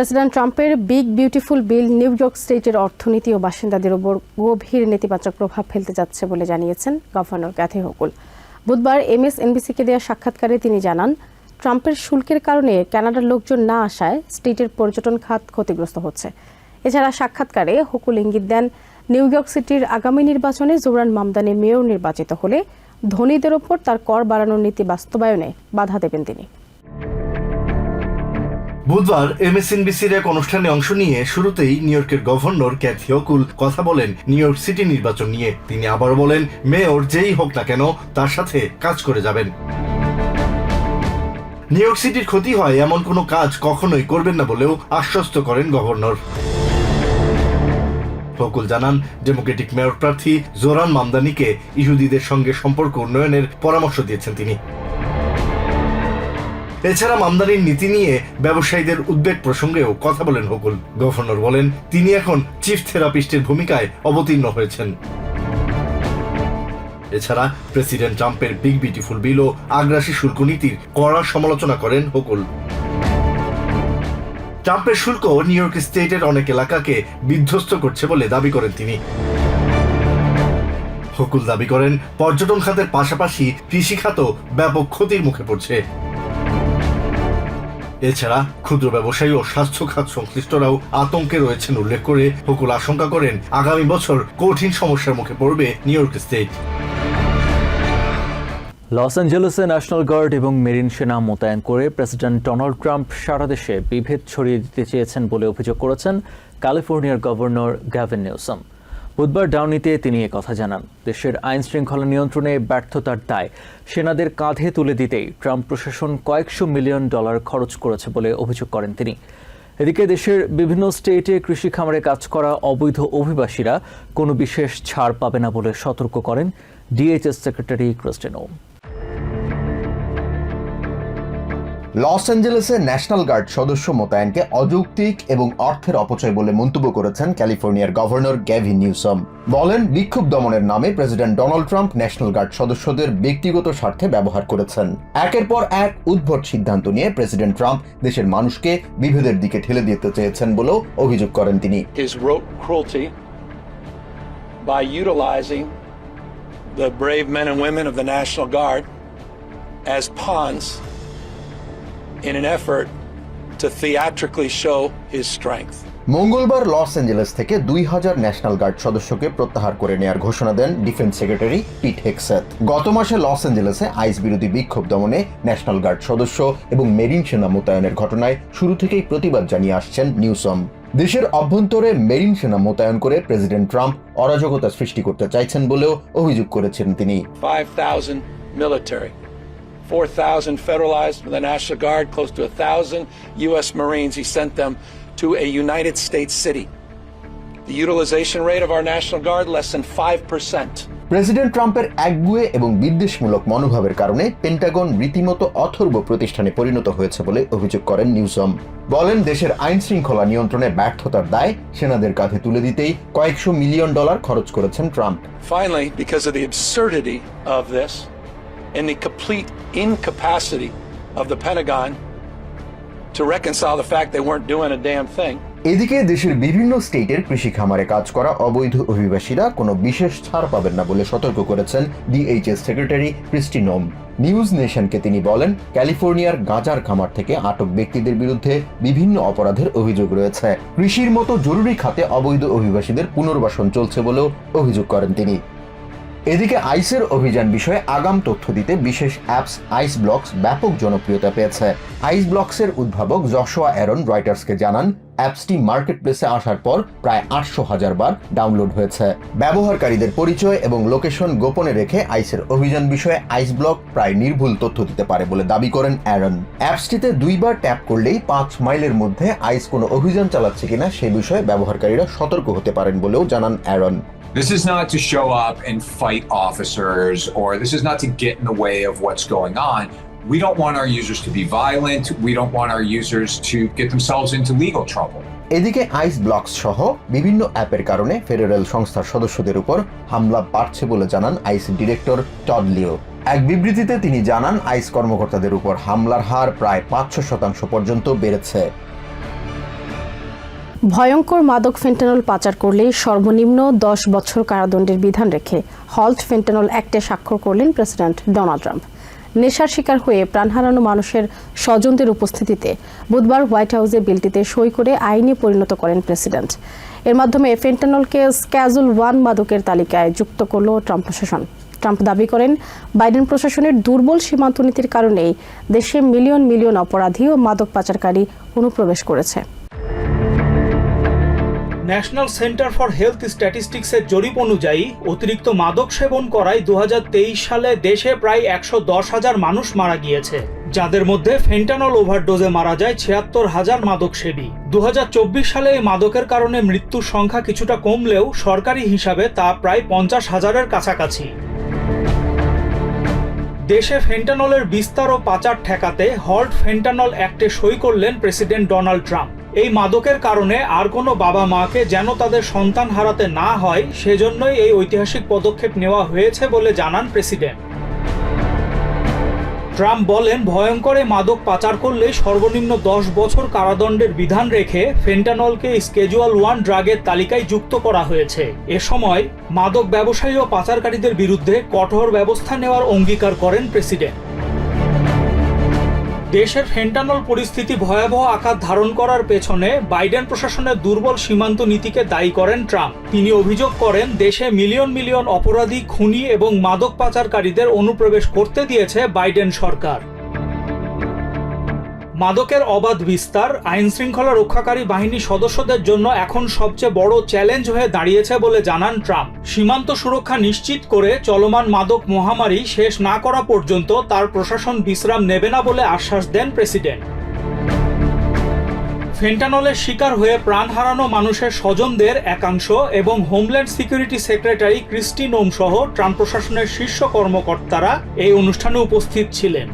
President ট্রাম্পের big beautiful bill New York স্টেটের অর্থনীতি ও বাসিন্দাদের উপর গভীর নেতিবাচক প্রভাব ফেলতে যাচ্ছে বলে জানিয়েছেন গভর্নর ক্যাথি হকুল। বুধবার এমএসএনবিসিকে দেওয়া সাক্ষাৎকারে তিনি জানান, ট্রাম্পের শুল্কের কারণে কানাডার লোকজন না আসায় স্টেটের পর্যটন খাত ক্ষতিগ্রস্ত হচ্ছে। এছাড়া সাক্ষাৎকারে হকুল ইঙ্গিত দেন, নিউ ইয়র্ক সিটির আগামী নির্বাচনে জোরান মামদানি মেয়র নির্বাচিত হলে ধনীদের ওপর তার কর বাড়ানোর নীতি বাস্তবায়নে বাধা দেবেন তিনি। বুধবার এমএসএনবিসির এক অনুষ্ঠানে অংশ নিয়ে শুরুতেই নিউ ইয়র্কের গভর্নর ক্যাথি অকুল কথা বলেন নিউ ইয়র্ক সিটি নির্বাচন নিয়ে। তিনি আবার বলেন, মেয়র যেই হোক না কেন, তার সাথে কাজ করে যাবেন। নিউ ইয়র্ক সিটির ক্ষতি হয় এমন কোনো কাজ কখনোই করবেন না বলেও আশ্বস্ত করেন গভর্নর। ফকুল জানান, ডেমোক্রেটিক মেয়র প্রার্থী জোরান মামদানিকে ইহুদিদের সঙ্গে সম্পর্ক উন্নয়নের পরামর্শ দিয়েছেন তিনি। এছাড়া মামদানির নীতি নিয়ে ব্যবসায়ীদের উদ্বেগ প্রসঙ্গেও কথা বলেন হকুল। গভর্নর বলেন, তিনি এখন চিফ থেরাপিস্টের ভূমিকায় অবতীর্ণ হয়েছেন। এছাড়া প্রেসিডেন্ট ট্রাম্পের বিগ বিউটিফুল বিল ও আগ্রাসী শুল্ক নীতির কড়া সমালোচনা করেন হকুল। ট্রাম্পের শুল্ক নিউ ইয়র্ক স্টেটের অনেক এলাকাকে বিধ্বস্ত করছে বলে দাবি করেন তিনি। হকুল দাবি করেন, পর্যটন খাতের পাশাপাশি কৃষি খাতও ব্যাপক ক্ষতির মুখে পড়ছে। এছাড়া ক্ষুদ্র ব্যবসায়ী ও স্বাস্থ্য খাত সংশ্লিষ্টরাও আতঙ্কে রয়েছেন উল্লেখ করে হকুল আশঙ্কা করেন, আগামী বছর কঠিন সমস্যার মুখে পড়বে নিউ ইয়র্ক স্টেট। লস অ্যাঞ্জেলেসে ন্যাশনাল গার্ড এবং মেরিন সেনা মোতায়েন করে প্রেসিডেন্ট ডোনাল্ড ট্রাম্প সারা দেশে বিভেদ ছড়িয়ে দিতে চেয়েছেন বলে অভিযোগ করেছেন ক্যালিফোর্নিয়ার গভর্নর গ্যাভিন নিউসাম। বুধবার ডাউনিতে তিনি কথা জানান। দেশের আইন শৃঙ্খলা নিয়ন্ত্রণে ব্যর্থতার দায় সেনাদের কাঁধে তুলে দিতেই ট্রাম্প প্রশাসন কয়েকশো মিলিয়ন ডলার খরচ করেছে বলে অভিযোগ করেন তিনি। এদিকে দেশের বিভিন্ন স্টেটে কৃষি খামারে কাজ করা অবৈধ অভিবাসীরা কোনো বিশেষ ছাড় পাবে না বলে সতর্ক করেন DHS secretary Kristi Noem Los অ্যাঞ্জেলেসে National guard সদস্য মোতায়েনকে অযৌক্তিক এবং অর্থের অপচয় বলে মন্তব্য করেছেন ক্যালিফোর্নিয়ার গভর্নর গ্যাভিন নিউসম। বলেন, বিক্ষোভ দমনের নামে president Donald Trump National Guard সদস্যদের ব্যক্তিগত স্বার্থে ব্যবহার করেছেন। একের পর এক উদ্ভট সিদ্ধান্ত নিয়ে প্রেসিডেন্ট ট্রাম্প দেশের মানুষকে বিভেদের দিকে ঠেলে দিতে চেয়েছেন বলেও অভিযোগ করেন তিনি। The brave men and women of the National Guard as pawns in an effort to theatrically show his strength. মঙ্গলবার লস অ্যাঞ্জেলেস থেকে দুই হাজার ন্যাশনাল গার্ড সদস্যকে প্রত্যাহার করে নেয়ার ঘোষণা দেন ডিফেন্স সেক্রেটারি পিট হেক্সেথ গত মাসে লস অ্যাঞ্জেলেসে আইস বিরোধী বিক্ষোভ দমনে ন্যাশনাল গার্ড সদস্য এবং মেরিন সেনা মোতায়েনের ঘটনায় শুরু থেকেই প্রতিবাদ জানিয়ে আসছেন নিউসম। দেশের অভ্যন্তরে মেরিন সেনা মোতায়েন করে প্রেসিডেন্ট ট্রাম্প অরাজকতা সৃষ্টি করতে চাইছেন বলেও অভিযোগ করেছেন তিনি। 5,000 military, 4,000 federalized with the National Guard, close to 1,000 U.S. Marines. He sent them to a United States city. The utilization rate of our National Guard, less than 5%. President ট্রাম্পের একগুয়ে এবং বিদ্বেষমূলক মনোভাবের কারণে পেন্টাগন রীতিমতো অথর্ব প্রতিষ্ঠানে পরিণত হয়েছে বলে অভিযোগ করেন নিউসম বলেন দেশের আইন শৃঙ্খলা নিয়ন্ত্রণে ব্যর্থতার দায় সেনাদের কাঁধে তুলে দিতেই কয়েকশো মিলিয়ন ডলার খরচ করেছেন Trump Finally, because of the absurdity of this and the complete incapacity of the Pentagon to reconcile the fact they weren't doing a damn thing, এদিকে দেশের বিভিন্ন স্টেটের কৃষি খামারে কাজ করা অবৈধ অভিবাসীরা কোনো বিশেষ ছাড় পাবেন না বলে সতর্ক করেছেন DHS secretary Kristi Noem news নেশনকে তিনি বলেন ক্যালিফোর্নিয়ার গাঁজার খামার থেকে আটক ব্যক্তিদের বিরুদ্ধে বিভিন্ন অপরাধের অভিযোগ রয়েছে। কৃষির মতো জরুরি খাতে অবৈধ অভিবাসীদের পুনর্বাসন চলছে বলেও অভিযোগ করেন তিনি। এদিকে আইসের অভিযান বিষয়ে আগাম তথ্য দিতে বিশেষ অ্যাপস আইস ব্লকস ব্যাপক জনপ্রিয়তা পেয়েছে। আইস ব্লকসের উদ্ভাবক যশোয়া অ্যারন রয়টার্সকে জানান, অ্যাপসটি মার্কেট প্লেসে আসার পর প্রায় আটশো হাজার বার ডাউনলোড হয়েছে। ব্যবহারকারীদের পরিচয় এবং লোকেশন গোপনে রেখে আইসের অভিযান বিষয়ে আইস ব্লক প্রায় নির্ভুল তথ্য দিতে পারে বলে দাবি করেন অ্যারন। অ্যাপসটিতে দুইবার ট্যাপ করলেই পাঁচ মাইলের মধ্যে আইস কোনো অভিযান চালাচ্ছে কিনা সে বিষয়ে ব্যবহারকারীরা সতর্ক হতে পারেন বলেও জানান Aaron. This is not to show up and fight officers, or this is not to get in the way of what's going on. We don't want our users to be violent. We don't want our users to get themselves into legal trouble. এদিকে আইস blocks সহ বিভিন্ন অ্যাপের কারণে federal সংস্থার সদস্যদের উপর হামলা বাড়ছে বলে জানান আইস ডিরেক্টর টডলিও এক বিবৃতিতে তিনি জানান আইস কর্মকর্তাদের উপর হামলার হার প্রায় পাঁচশো শতাংশ পর্যন্ত বেড়েছে ভয়ঙ্কর মাদক ফেন্টানল পাচার করলে সর্বনিম্ন দশ বছর কারাদণ্ডের বিধান রেখে হল্ট ফেন্টানল অ্যাক্টে স্বাক্ষর করলেন প্রেসিডেন্ট ডোনাল্ড ট্রাম্প। নেশার শিকার হয়ে প্রাণ হারানো মানুষের স্বজনদের উপস্থিতিতে বুধবার হোয়াইট হাউসে বিলটিতে সই করে আইনে পরিণত করেন প্রেসিডেন্ট। এর মাধ্যমে ফেন্টানলকে স্ক্যাজুল ওয়ান মাদকের তালিকায় যুক্ত করল ট্রাম্প প্রশাসন। ট্রাম্প দাবি করেন, বাইডেন প্রশাসনের দুর্বল সীমান্ত নীতির কারণেই দেশে মিলিয়ন মিলিয়ন অপরাধী ও মাদক পাচারকারী অনুপ্রবেশ করেছে। ন্যাশনাল সেন্টার ফর হেলথ স্ট্যাটিস্টিক্সের জরিপ অনুযায়ী, অতিরিক্ত মাদক সেবন করায় দু হাজার তেইশ সালে দেশে প্রায় একশো হাজার মানুষ মারা গিয়েছে। যাদের মধ্যে ফেন্টানল ওভারডোজে মারা যায় ছিয়াত্তর হাজার মাদক সেবী দু হাজার চব্বিশ সালে এই মাদকের কারণে মৃত্যুর সংখ্যা কিছুটা কমলেও সরকারি হিসাবে তা প্রায় পঞ্চাশ হাজারের কাছাকাছি। দেশে ফেন্টানলের বিস্তার ও পাচার ঠেকাতে হল্ট ফেন্টানল অ্যাক্টে সই করলেন প্রেসিডেন্ট ডোনাল্ড ট্রাম্প। এই মাদকের কারণে আর কোনো বাবা মাকে যেন তাদের সন্তান হারাতে না হয়, সেজন্যই এই ঐতিহাসিক পদক্ষেপ নেওয়া হয়েছে বলে জানান প্রেসিডেন্ট। ট্রাম্প বলেন, ভয়ঙ্কর মাদক পাচার করলে সর্বনিম্ন দশ বছর কারাদণ্ডের বিধান রেখে ফেন্টানলকে স্কেজুয়াল ওয়ান ড্রাগের তালিকায় যুক্ত করা হয়েছে। এ সময় মাদক ব্যবসায়ী ও পাচারকারীদের বিরুদ্ধে কঠোর ব্যবস্থা নেওয়ার অঙ্গীকার করেন প্রেসিডেন্ট। দেশের ফেন্টানল পরিস্থিতি ভয়াবহ আকার ধারণ করার পেছনে বাইডেন প্রশাসনের দুর্বল সীমান্ত নীতিকে দায়ী করেন ট্রাম্প। তিনি অভিযোগ করেন, দেশে মিলিয়ন মিলিয়ন অপরাধী, খুনি এবং মাদক পাচারকারীদের অনুপ্রবেশ করতে দিয়েছে বাইডেন সরকার। মাদকের অবাধ বিস্তার আইন শৃঙ্খলা রক্ষাকারী বাহিনী সদস্যদের জন্য এখন সবচেয়ে বড় চ্যালেঞ্জ হয়ে দাঁড়িয়েছে বলে জানান ট্রাম্প। সীমান্ত সুরক্ষা নিশ্চিত করে চলমান মাদক মহামারী শেষ না করা পর্যন্ত তার প্রশাসন বিশ্রাম নেবে না বলে আশ্বাস দেন প্রেসিডেন্ট। ফেন্টানলের শিকার হয়ে প্রাণ হারানো মানুষের স্বজনদের একাংশ এবং হোমল্যান্ড সিকিউরিটি সেক্রেটারি ক্রিস্টি নোম সহ ট্রাম্প প্রশাসনের শীর্ষ কর্মকর্তারা এই অনুষ্ঠানে উপস্থিত ছিলেন।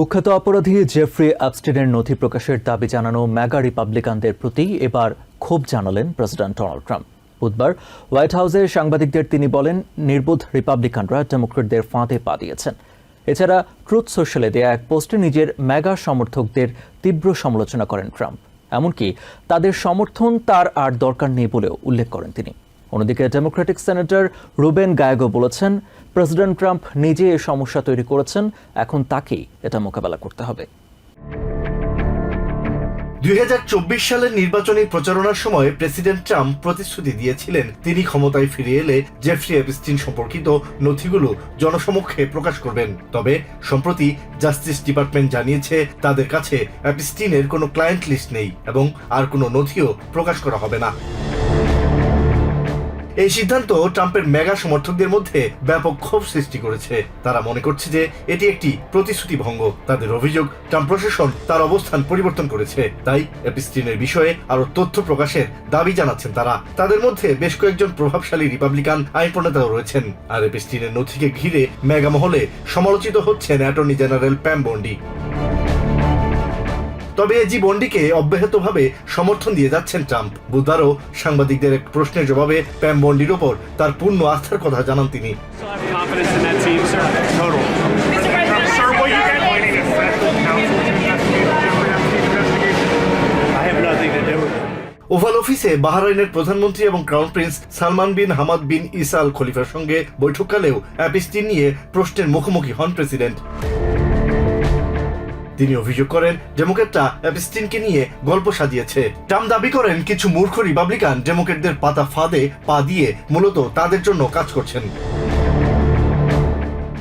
কুখ্যাত অপরাধী জেফ্রি অ্যাপস্টিনের নথি প্রকাশের দাবি জানানো ম্যাগা রিপাবলিকানদের প্রতি এবার ক্ষোভ জানালেন প্রেসিডেন্ট ডোনাল্ড ট্রাম্প। বুধবার হোয়াইট হাউসে সাংবাদিকদের তিনি বলেন, নির্বোধ রিপাবলিকানরা ডেমোক্রেটদের ফাঁদে পা দিয়েছেন। এছাড়া ট্রুথ সোশ্যালে দেয়া এক পোস্টে নিজের ম্যাগা সমর্থকদের তীব্র সমালোচনা করেন ট্রাম্প। এমনকি তাদের সমর্থন তার আর দরকার নেই বলেও উল্লেখ করেন তিনি। অন্যদিকে ডেমোক্রেটিক সেনেটর রুবেন গায়গো বলেছেন প্রেসিডেন্ট ট্রাম্প নিজে এ সমস্যা তৈরি করেছেন, এখন তাকেই এটা মোকাবেলা করতে হবে। দুই হাজার চব্বিশ সালের নির্বাচনী প্রচারণার সময় প্রেসিডেন্ট ট্রাম্প প্রতিশ্রুতি দিয়েছিলেন, তিনি ক্ষমতায় ফিরে এলে জেফ্রি এপস্টিন সম্পর্কিত নথিগুলো জনসমক্ষে প্রকাশ করবেন। তবে সম্প্রতি জাস্টিস ডিপার্টমেন্ট জানিয়েছে, তাদের কাছে অ্যাপস্টিনের কোনো ক্লায়েন্ট লিস্ট নেই এবং আর কোনো নথিও প্রকাশ করা হবে না। এই সিদ্ধান্ত ট্রাম্পের মেগা সমর্থকদের মধ্যে ব্যাপক ক্ষোভ সৃষ্টি করেছে। তারা মনে করছে যে এটি একটি প্রতিশ্রুতি ভঙ্গ তাদের অভিযোগ, ট্রাম্প প্রশাসন তার অবস্থান পরিবর্তন করেছে। তাই এপিস্টিনের বিষয়ে আরও তথ্য প্রকাশের দাবি জানাচ্ছেন তারা। তাদের মধ্যে বেশ কয়েকজন প্রভাবশালী রিপাবলিকান আইন প্রণেতাও রয়েছেন। আর এপিস্টিনের নথিকে ঘিরে মেগা মহলে সমালোচিত হচ্ছেন অ্যাটর্নি জেনারেল প্যাম বন্ডি। তবে এজি বন্ডিকে অব্যাহতভাবে সমর্থন দিয়ে যাচ্ছেন ট্রাম্প বুধবারও সাংবাদিকদের এক প্রশ্নের জবাবে প্যাম বন্ডির ওপর তার পূর্ণ আস্থার কথা জানান তিনি. ওভাল অফিসে বাহরাইনের প্রধানমন্ত্রী এবং crown prince Salman bin Hamad bin Isa Al খলিফার সঙ্গে বৈঠককালেও অ্যাপিস্টিন নিয়ে প্রশ্নের মুখোমুখি হন প্রেসিডেন্ট তিনি অভিযোগ করেন, ডেমোক্রেটরা অ্যাপিস্টিনকে নিয়ে গল্প সাজিয়েছে। ট্রাম্প দাবি করেন, কিছু মূর্খ রিপাবলিকান ডেমোক্রেটদের পাতা ফাঁদে পা দিয়ে মূলত তাদের জন্য কাজ করছেন।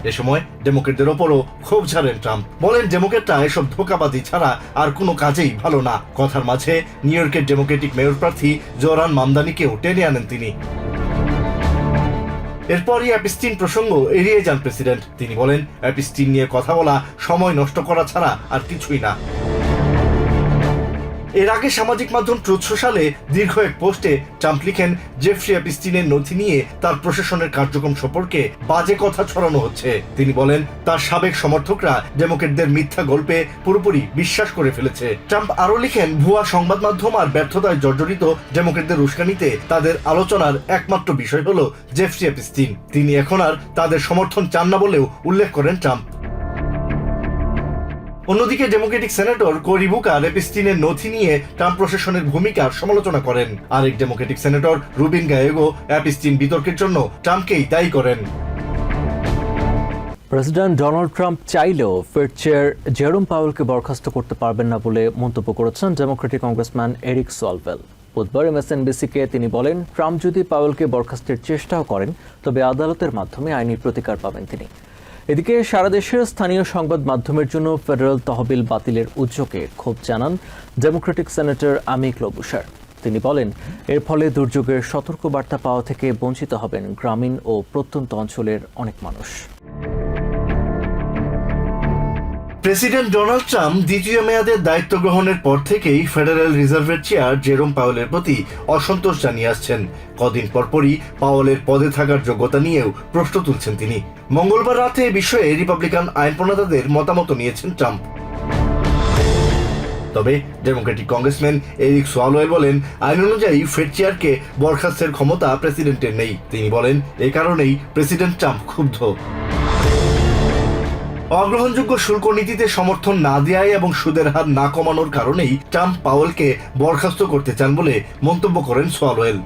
এ সময় ডেমোক্রেটদের ওপরও ক্ষোভ ঝাড়েন ট্রাম্প। বলেন, ডেমোক্রেটরা এসব ধোকাবাজি ছাড়া আর কোনো কাজেই ভালো না। কথার মাঝে নিউ ইয়র্কের ডেমোক্রেটিক মেয়র প্রার্থী জোরান মামদানিকেও টেনে আনেন তিনি। এরপরই অ্যাপিস্টিন প্রসঙ্গ এড়িয়ে যান প্রেসিডেন্ট। তিনি বলেন, অ্যাপিস্টিন নিয়ে কথা বলা, সময় নষ্ট করা ছাড়া আর কিছুই না। এর আগে সামাজিক মাধ্যম ট্রুথ সোশ্যালে দীর্ঘ এক পোস্টে ট্রাম্প লিখেন, জেফ্রি অ্যাপিস্টিনের নথি নিয়ে তার প্রশাসনের কার্যক্রম সম্পর্কে বাজে কথা ছড়ানো হচ্ছে। তিনি বলেন, তার সাবেক সমর্থকরা ডেমোক্রেটদের মিথ্যা গল্পে পুরোপুরি বিশ্বাস করে ফেলেছে। ট্রাম্প আরও লিখেন, ভুয়া সংবাদ মাধ্যম আর ব্যর্থতায় জর্জরিত ডেমোক্রেটদের উস্কানিতে তাদের আলোচনার একমাত্র বিষয় হলো জেফ্রি অ্যাপিস্টিন। তিনি এখন আর তাদের সমর্থন চান না বলেও উল্লেখ করেন ট্রাম্প। অন্যদিকে ডেমোক্রেটিক সেনেটর কোরি বুকার এপিস্টিনের নথি নিয়ে ট্রাম্প প্রশাসনের ভূমিকার সমালোচনা করেন। আরেক ডেমোক্রেটিক সেনেটর রুবিন গায়েগো অ্যাপিস্টিন বিতর্কের জন্য ট্রাম্পকেই দায়ী করেন। প্রেসিডেন্ট ডোনাল্ড ট্রাম্প চাইলেও ফেড চেয়ার জেরোম পাওয়েলকে বরখাস্ত করতে পারবেন না বলে মন্তব্য করেছেন ডেমোক্রেটিক কংগ্রেসম্যান এরিক সলভেল বুধবার এমএসএনবিসিকে তিনি বলেন ট্রাম্প যদি পাওয়েলকে বরখাস্তের চেষ্টাও করেন, তবে আদালতের মাধ্যমে আইনি প্রতিকার পাবেন তিনি। এদিকে সারা দেশের স্থানীয় সংবাদ মাধ্যমের জন্য ফেডারেল তহবিল বাতিলের উদ্যোগে ক্ষোভ জানান ডেমোক্রেটিক সেনেটর আমিক ক্লোবুসার তিনি বলেন, এর ফলে দুর্যোগের সতর্ক বার্তা পাওয়া থেকে বঞ্চিত হবেন গ্রামীণ ও প্রত্যন্ত অঞ্চলের অনেক মানুষ। প্রেসিডেন্ট ডোনাল্ড ট্রাম্প দ্বিতীয় মেয়াদের দায়িত্ব গ্রহণের পর থেকেই ফেডারেল রিজার্ভের চেয়ার জেরোম পাওয়েলের প্রতি অসন্তোষ জানিয়ে আসছেন। কদিন পরপরই পাওয়েলের পদে থাকার যোগ্যতা নিয়েও প্রশ্ন তুলছেন তিনি। মঙ্গলবার রাতে এ বিষয়ে রিপাবলিকান আইন প্রণেতাদের মতামত নিয়েছেন ট্রাম্প। তবে ডেমোক্রেটিক কংগ্রেসম্যান এরিক সোয়ালোয়েল বলেন, আইন অনুযায়ী ফেড চেয়ারকে বরখাস্তের ক্ষমতা প্রেসিডেন্টের নেই। তিনি বলেন, এ কারণেই প্রেসিডেন্ট ট্রাম্প ক্ষুব্ধ। অগ্রহণযোগ্য শুল্ক নীতিতে সমর্থন না দেওয়ায় এবং সুদের হার না কমানোর কারণেই ট্রাম্প পাওয়েলকে বরখাস্ত করতে চান বলে মন্তব্য করেন সোয়ালোয়েল।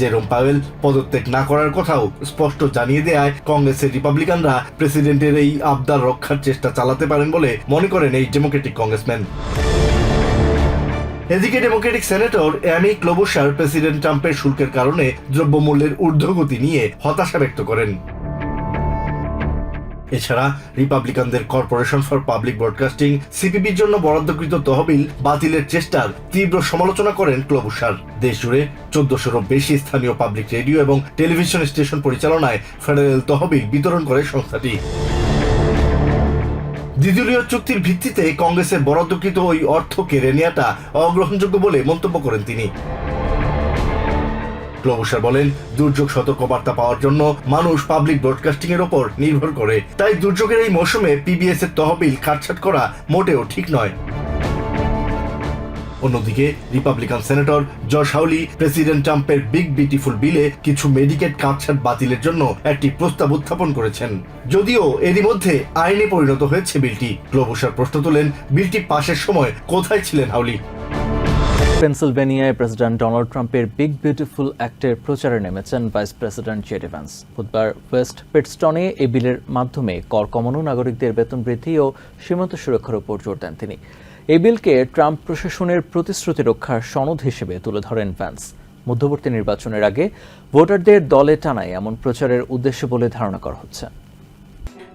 জেরোম পাওয়েল পদত্যাগ না করার কথাও স্পষ্ট জানিয়ে দেয় কংগ্রেসের রিপাবলিকানরা প্রেসিডেন্টের এই আবদার রক্ষার চেষ্টা চালাতে পারেন বলে মনে করেন এই ডেমোক্রেটিক কংগ্রেসম্যান। এদিকে Democratic senator Amy Klobuchar president ট্রাম্পের শুল্কের কারণে দ্রব্যমূল্যের ঊর্ধ্বগতি নিয়ে হতাশা ব্যক্ত করেন। এছাড়া রিপাবলিকানদের কর্পোরেশন ফর পাবলিক ব্রডকাস্টিং সিপিবির জন্য বরাদ্দকৃত তহবিল বাতিলের চেষ্টার তীব্র সমালোচনা করেন ক্লোবুসার। দেশ জুড়ে চোদ্দশোরও বেশি স্থানীয় পাবলিক রেডিও এবং টেলিভিশন স্টেশন পরিচালনায় ফেডারেল তহবিল বিতরণ করে সংস্থাটি। দ্বিদলীয় চুক্তির ভিত্তিতে কংগ্রেসের বরাদ্দকৃত ওই অর্থ কেড়ে নেওয়াটা অগ্রহণযোগ্য বলে মন্তব্য করেন তিনি। ক্লোবুসার বলেন, দুর্যোগ সতর্কবার্তা পাওয়ার জন্য মানুষ পাবলিক ব্রডকাস্টিং এর ওপর নির্ভর করে। তাই দুর্যোগের এই মৌসুমে পিবিএস এর তহবিল কাটছাট করা মোটেও ঠিক নয়। অন্যদিকে Republican senator George Hawley president ট্রাম্পের বিগ বিউটিফুল বিলে কিছু মেডিকেট কাটছাট বাতিলের জন্য একটি প্রস্তাব উত্থাপন করেছেন। যদিও এরই মধ্যে আইনে পরিণত হয়েছে বিলটি। ক্লোবুসার প্রশ্ন তোলেন, বিলটি পাশের সময় কোথায় ছিলেন হাউলি পেনসিলভেনিয়ায় প্রেসিডেন্ট ডোনাল্ড ট্রাম্পের বিগ বিউটিফুল অ্যাক্টের প্রচারে নেমেছেন ভাইস প্রেসিডেন্ট জেডি বুধবার ওয়েস্ট পিটস্টনে এই বিলের মাধ্যমে কর কমানো নাগরিকদের বেতন বৃদ্ধি ও সীমান্ত সুরক্ষার উপর জোর দেন তিনি। এই বিলকে ট্রাম্প প্রশাসনের প্রতিশ্রুতি রক্ষার সনদ হিসেবে তুলে ধরেন ভ্যান্স। মধ্যবর্তী নির্বাচনের আগে ভোটারদের দলে টানায় এমন প্রচারের উদ্দেশ্য বলে ধারণা করা হচ্ছে।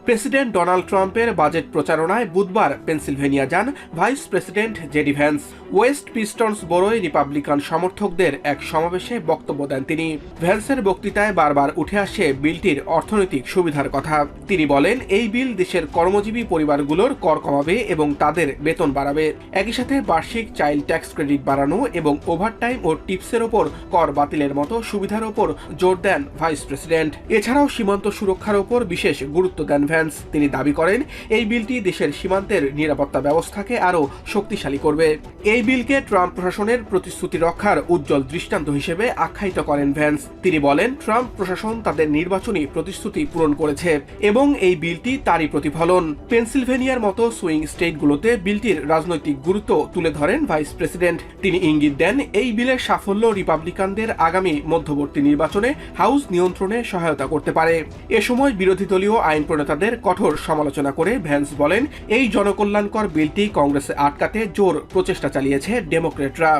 প্রেসিডেন্ট ডোনাল্ড ট্রাম্পের বাজেট প্রচারণায় বুধবার পেনসিলভেনিয়া যান vice president JD Vance. West Pittston বড়ই রিপাবলিকান সমর্থকদের এক সমাবেশে বক্তব্য দেন তিনি। ভ্যান্সের বক্তৃতায় বারবার উঠে আসে বিলটির অর্থনৈতিক সুবিধার কথা। তিনি বলেন, এই বিল দেশের কর্মজীবী পরিবারগুলোর কর কমাবে এবং তাদের বেতন বাড়াবে। একই সাথে বার্ষিক চাইল্ড ট্যাক্স ক্রেডিট বাড়ানো এবং ওভারটাইম ও টিপসের ওপর কর বাতিলের মতো সুবিধার ওপর জোর দেন ভাইস প্রেসিডেন্ট। এছাড়াও সীমান্ত সুরক্ষার ওপর বিশেষ গুরুত্ব দেন ভ্যান্স তিনি দাবি করেন, এই বিলটি দেশের সীমান্তের নিরাপত্তা ব্যবস্থাকে আরও শক্তিশালী করবে। এই বিলকে ট্রাম্প প্রশাসনের প্রতিশ্রুতি রক্ষার উজ্জ্বল দৃষ্টান্ত হিসেবে আখ্যায়িত করেন ভ্যান্স। তিনি বলেন, ট্রাম্প প্রশাসন তাদের নির্বাচনী প্রতিশ্রুতি পূরণ করেছে এবং এই বিলটি তারই প্রতিফলন। পেনসিলভেনিয়ার মতো সুইং স্টেটগুলোতে বিলটির রাজনৈতিক গুরুত্ব তুলে ধরেন ভাইস প্রেসিডেন্ট। তিনি ইঙ্গিত দেন, এই বিলের সাফল্য রিপাবলিকানদের আগামী মধ্যবর্তী নির্বাচনে হাউস নিয়ন্ত্রণে সহায়তা করতে পারে। এ সময় বিরোধী দলীয় আইন প্রণেতাদের কঠোর সমালোচনা করে ভ্যান্স বলেন, এই জনকল্যাণকর বিলটি কংগ্রেসে আটকাতে জোর প্রচেষ্টা চালিয়েছে ডেমোক্রেটরা।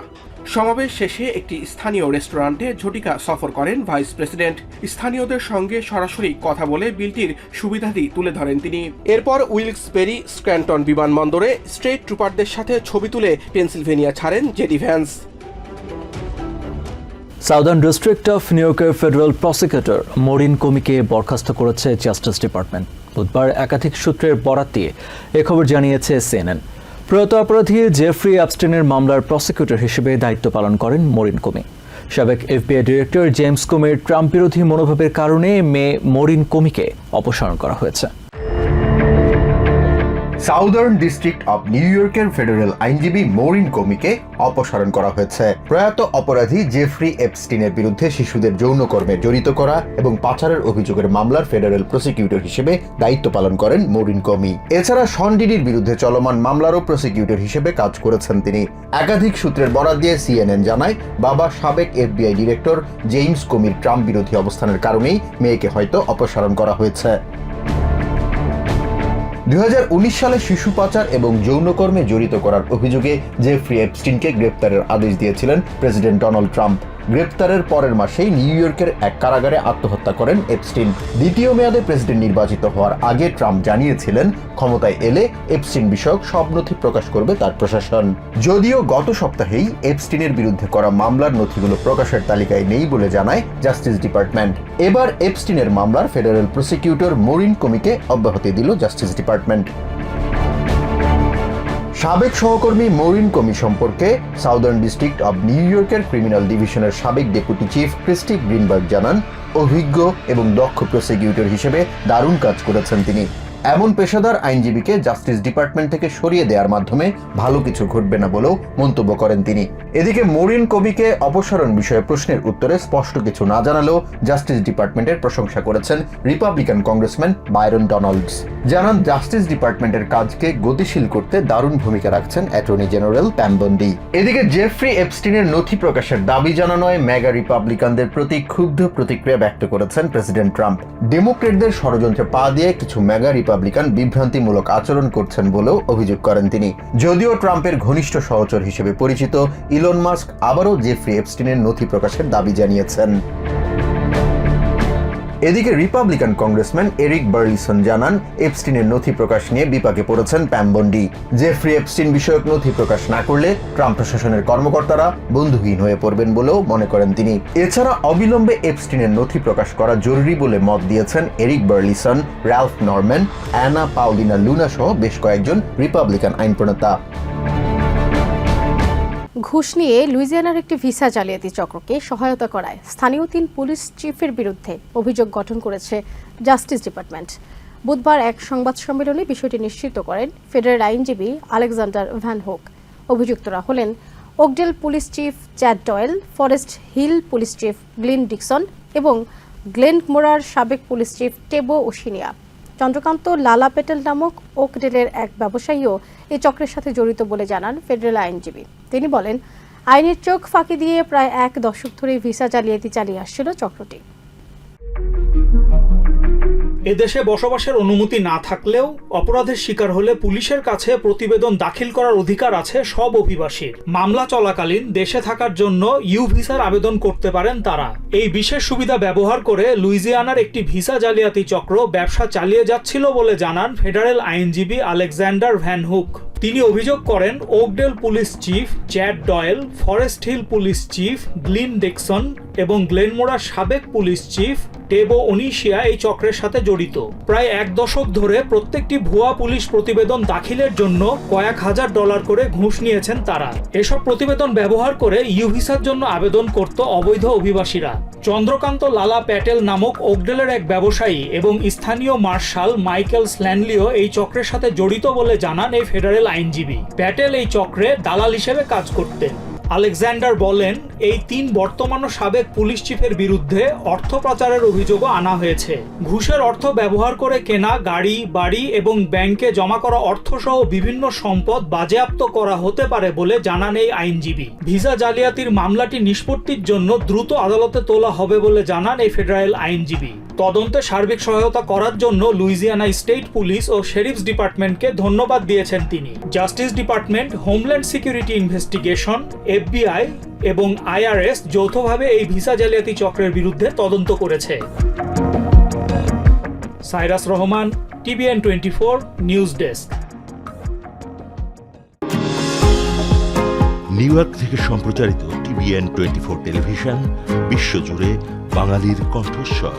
সমাবেশ শেষে একটি স্থানীয় রেস্টুরেন্টে ঝটিকা সফর করেন ভাইস প্রেসিডেন্ট। স্থানীয়দের সঙ্গে সরাসরি কথা বলে বিলটির সুবিধাদি তুলে ধরেন তিনি। এরপর উইলসবেরি স্ক্র্যান্টন বিমানবন্দরে স্ট্রেট ট্রুপারদের সাথে ছবি তুলে পেনসিলভেনিয়া ছাড়েন JD Vance. Southern District of নিউইয়র্কের ফেডারেল প্রসিকিউটর মরিন কমিকে বরখাস্ত করেছে জাস্টিস ডিপার্টমেন্ট। বুধবার একাধিক সূত্রের বরাত দিয়ে এ খবর জানিয়েছে সিএনএন। প্রয়াত অপরাধী জেফ্রি অ্যাপস্টেনের মামলার প্রসিকিউটর হিসেবে দায়িত্ব পালন করেন মরিন কুমি। সাবেক এফবিআই ডিরেক্টর জেমস কুমির ট্রাম্প বিরোধী মনোভাবের কারণে মে মরিন কুমিকে অপসারণ করা হয়েছে। সাউদার্ন ডিস্ট্রিক্ট অব নিউ ইয়র্কের ফেডারেল আইনজীবী মরিন কমিকে অপসারণ করা হয়েছে। প্রয়াত অপরাধী জেফ্রি এপস্টিনের বিরুদ্ধে শিশুদের যৌনকর্মে জড়িত করা এবং পাচারের অভিযোগের মামলার ফেডারেল প্রসিকিউটর হিসেবে দায়িত্ব পালন করেন মরিন কমি। এছাড়া শন ডিডির বিরুদ্ধে চলমান মামলারও প্রসিকিউটর হিসেবে কাজ করেছেন তিনি। একাধিক সূত্রের বরাদ দিয়ে সিএনএন জানায়, বাবা সাবেক এফবিআই ডিরেক্টর জেমস কমির ট্রাম্প বিরোধী অবস্থানের কারণেই মেয়েকে হয়তো অপসারণ করা হয়েছে। দু হাজার উনিশ সালে শিশু পাচার এবং যৌনকর্মে জড়িত করার অভিযোগে জেফ্রি এপস্টিনকে গ্রেপ্তারের আদেশ দিয়েছিলেন প্রেসিডেন্ট ডোনাল্ড ট্রাম্প। গ্রেপ্তারের পরের মাসেই নিউ ইয়র্কের এক কারাগারে আত্মহত্যা করেন এপস্টিন। দ্বিতীয় মেয়াদে প্রেসিডেন্ট নির্বাচিত হওয়ার আগে ট্রাম্প জানিয়েছিলেন, ক্ষমতায় এলে এপস্টিন বিষয়ক সব নথি প্রকাশ করবে তার প্রশাসন। যদিও গত সপ্তাহেই এপস্টিনের বিরুদ্ধে করা মামলার নথিগুলো প্রকাশের তালিকায় নেই বলে জানায় জাস্টিস ডিপার্টমেন্ট। এবার এপস্টিনের মামলার ফেডারেল প্রসিকিউটর মরিন কমিকে অব্যাহতি দিল জাস্টিস ডিপার্টমেন্ট। সাবেক সহকর্মী মরিন কমি সম্পর্কে সাউদার্ন ডিস্ট্রিক্ট অব নিউ ইয়র্কের ক্রিমিনাল ডিভিশনের সাবেক ডেপুটি চিফ ক্রিস্টি গ্রিনবার্গ জানান, অভিজ্ঞ এবং দক্ষ প্রসিকিউটর হিসেবে দারুণ কাজ করেছেন তিনি। এমন পেশাদার আইনজীবীকে জাস্টিস ডিপার্টমেন্ট থেকে সরিয়ে দেওয়ার মাধ্যমে ভালো কিছু ঘটবে না বলেও মন্তব্য করেন তিনি। এদিকে মরিন কবিকে অপসারণ বিষয়ে প্রশ্নের উত্তরে স্পষ্ট কিছু না জানালেও জাস্টিস ডিপার্টমেন্টের প্রশংসা করেছেন রিপাবলিকান কংগ্রেসম্যান বাইরন ডোনাল্ডস জানান জাস্টিস ডিপার্টমেন্টের কাজকে গতিশীল করতে দারুণ ভূমিকা রাখছেন অ্যাটর্নি জেনারেল প্যাম্বন্ডি এদিকে জেফ্রি এপস্টিনের নথি প্রকাশের দাবি জানানোয় মেগা রিপাবলিকানদের প্রতি ক্ষুব্ধ প্রতিক্রিয়া ব্যক্ত করেছেন প্রেসিডেন্ট ট্রাম্প ডেমোক্রেটদের ষড়যন্ত্রে পা দিয়ে কিছু মেগা রিপাবলিকান বিভ্রান্তিমূলক আচরণ করছেন বলেও অভিযোগ করেন তিনি। যদিও ট্রাম্পের ঘনিষ্ঠ সহচর হিসেবে পরিচিত, ইলন মাস্ক আবারও জেফ্রি এপস্টিনের নথি প্রকাশের দাবি জানিয়েছেন। এদিকে রিপাবলিকান কংগ্রেসম্যান এরিক বার্লিসন জানান এপস্টিনের নথি প্রকাশ নিয়ে বিপাকে পড়েছেন প্যামবন্ডি জেফ্রি এপস্টিন বিষয়ক নথি প্রকাশ না করলে ট্রাম্প প্রশাসনের কর্মকর্তারা বন্ধুহীন হয়ে পড়বেন বলেও মনে করেন তিনি। এছাড়া অবিলম্বে এপস্টিনের নথি প্রকাশ করা জরুরি বলে মত দিয়েছেন Eric Burlison Ralph Norman Anna Paulina Luna সহ বেশ কয়েকজন রিপাবলিকান আইন প্রণেতা ঘুষ নিয়ে লুইজিয়ানার একটি ভিসা জালিয়াতি চক্রকে সহায়তা করায় স্থানীয় তিন পুলিশ চিফের বিরুদ্ধে অভিযোগ গঠন করেছে জাস্টিস ডিপার্টমেন্ট। বুধবার এক সংবাদ সম্মেলনে বিষয়টি নিশ্চিত করেন ফেডারেল আইনজীবী আলেকজান্ডার ভ্যান হোক। অভিযুক্তরা হলেন Oakdale police chief Chad Doyle, Forest Hill police chief Glynn Dickson এবং গ্লেন মোরার সাবেক পুলিশ চিফ টেবো ওশিনিয়া। চন্দ্রকান্ত লালা পেটেল নামক ওকডেলের এক ব্যবসায়ীও এই চক্রের সাথে জড়িত বলে জানান ফেডারেল আইনজীবী। তিনি বলেন, আইনের চোখ ফাঁকি দিয়ে প্রায় এক দশক ধরে ভিসা জালিয়াতি চালিয়ে আসছিল চক্রটি। এদেশে বসবাসের অনুমতি না থাকলেও অপরাধের শিকার হলে পুলিশের কাছে প্রতিবেদন দাখিল করার অধিকার আছে সব অভিবাসীর। মামলা চলাকালীন দেশে থাকার জন্য ইউ ভিসার আবেদন করতে পারেন তারা। এই বিশেষ সুবিধা ব্যবহার করে লুইজিয়ানার একটি ভিসা জালিয়াতি চক্র ব্যবসা চালিয়ে যাচ্ছিল বলে জানান ফেডারেল আইনজীবী আলেকজান্ডার ভ্যান হুক তিনি অভিযোগ করেন, Oakdale police chief Chad Doyle, Forest Hill police chief Glynn Dickson এবং গ্লেনমোরার সাবেক পুলিশ চিফ টেবো অনিশিয়া এই চক্রের সাথে জড়িত। প্রায় এক দশক ধরে প্রত্যেকটি ভুয়া পুলিশ প্রতিবেদন দাখিলের জন্য কয়েক হাজার ডলার করে ঘুষ নিয়েছেন তারা। এসব প্রতিবেদন ব্যবহার করে ইউভিসার জন্য আবেদন করত অবৈধ অভিবাসীরা। চন্দ্রকান্ত লালা প্যাটেল নামক ওকডেলের এক ব্যবসায়ী এবং স্থানীয় মার্শাল মাইকেল স্ল্যানলিও এই চক্রের সাথে জড়িত বলে জানান এই ফেডারেল আইনজীবী। প্যাটেল এই চক্রে দালাল হিসেবে কাজ করতেন। আলেকজান্ডার বলেন, এই তিন বর্তমান ও সাবেক পুলিশ চিফের বিরুদ্ধে অর্থ পাচারের অভিযোগও আনা হয়েছে। ঘুষের অর্থ ব্যবহার করে কেনা গাড়ি, বাড়ি এবং ব্যাংকে জমা করা অর্থসহ বিভিন্ন সম্পদ বাজেয়াপ্ত করা হতে পারে বলে জানান এই আইনজীবী। ভিসা জালিয়াতির মামলাটি নিষ্পত্তির জন্য দ্রুত আদালতে তোলা হবে বলে জানান এই ফেডারেল আইনজীবী। তদন্তে সার্বিক সহায়তা করার জন্য লুইজিয়ানা স্টেট পুলিশ ও শেরিফস ডিপার্টমেন্টকে ধন্যবাদ দিয়েছেন তিনি। Justice Department, Homeland Security Investigation FBI এবং আইআরএস যৌথভাবে এই ভিসা জালিয়াতি চক্রের বিরুদ্ধে তদন্ত করেছে। Cyrus Rahman, TVN twenty four news desk. New York থেকে সম্প্রচারিত টিভিএন টোয়েন্টি ফোর টেলিভিশন, বিশ্বজুড়ে বাঙালির কণ্ঠস্বর।